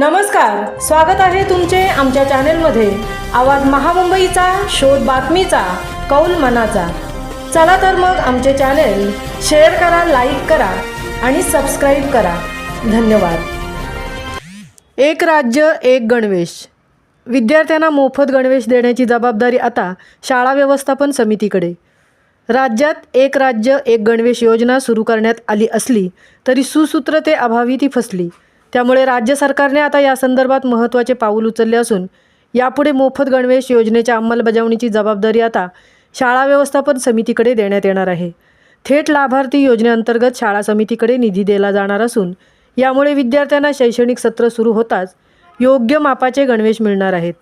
नमस्कार स्वागत आहे तुमचे आमच्या चॅनेलमध्ये. आवाज महामुंबईचा शोध बातमीचा कौल मनाचा. चला तर मग आमचे चॅनेल शेअर करा लाईक करा आणि सबस्क्राईब करा. धन्यवाद. एक राज्य एक गणवेश. विद्यार्थ्यांना मोफत गणवेश देण्याची जबाबदारी आता शाळा व्यवस्थापन समितीकडे. राज्यात एक राज्य एक गणवेश योजना सुरू करण्यात आली असली तरी सुसूत्रतेअभावी ती फसली. त्यामुळे राज्य सरकारने आता या संदर्भात महत्त्वाचे पाऊल उचलले असून यापुढे मोफत गणवेश योजनेच्या अंमलबजावणीची जबाबदारी आता शाळा व्यवस्थापन समितीकडे देण्यात येणार आहे. थेट लाभार्थी योजनेअंतर्गत शाळा समितीकडे निधी दिला जाणार असून यामुळे विद्यार्थ्यांना शैक्षणिक सत्र सुरू होताच योग्य मापाचे गणवेश मिळणार आहेत.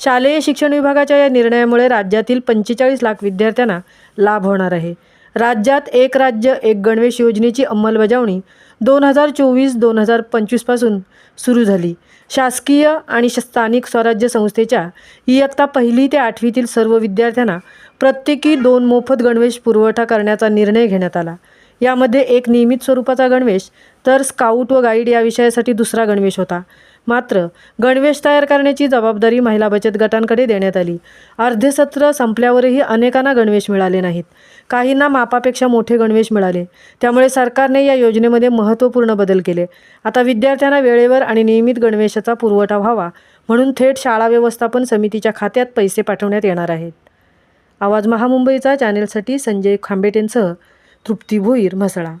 शालेय शिक्षण विभागाच्या या निर्णयामुळे राज्यातील पंचेचाळीस लाख विद्यार्थ्यांना लाभ होणार आहे. राज्यात एक राज्य एक गणवेश योजनेची अंमलबजावणी दोन हजार चोवीस दोन हजार पंचवीसपासून सुरू झाली. शासकीय आणि श- स्थानिक स्वराज्य संस्थेच्या इयत्ता पहिली ते आठवीतील सर्व विद्यार्थ्यांना प्रत्येकी दोन मोफत गणवेश पुरवठा करण्याचा निर्णय घेण्यात आला. यामध्ये एक नियमित स्वरूपाचा गणवेश तर स्काउट व गाईड या विषयासाठी दुसरा गणवेश होता. मात्र गणवेश तयार करण्याची जबाबदारी महिला बचत गटांकडे देण्यात आली. अर्धे सत्र संपल्यावरही अनेकांना गणवेश मिळाले नाहीत. काहींना मापापेक्षा मोठे गणवेश मिळाले. त्यामुळे सरकारने या योजनेमध्ये महत्त्वपूर्ण बदल केले. आता विद्यार्थ्यांना वेळेवर आणि नियमित गणवेशाचा पुरवठा व्हावा म्हणून थेट शाळा व्यवस्थापन समितीच्या खात्यात पैसे पाठवण्यात येणार आहेत. आवाज महामुंबईचा चॅनेलसाठी संजय खांबेटेंसह तृप्ती भोईर म्हसळा.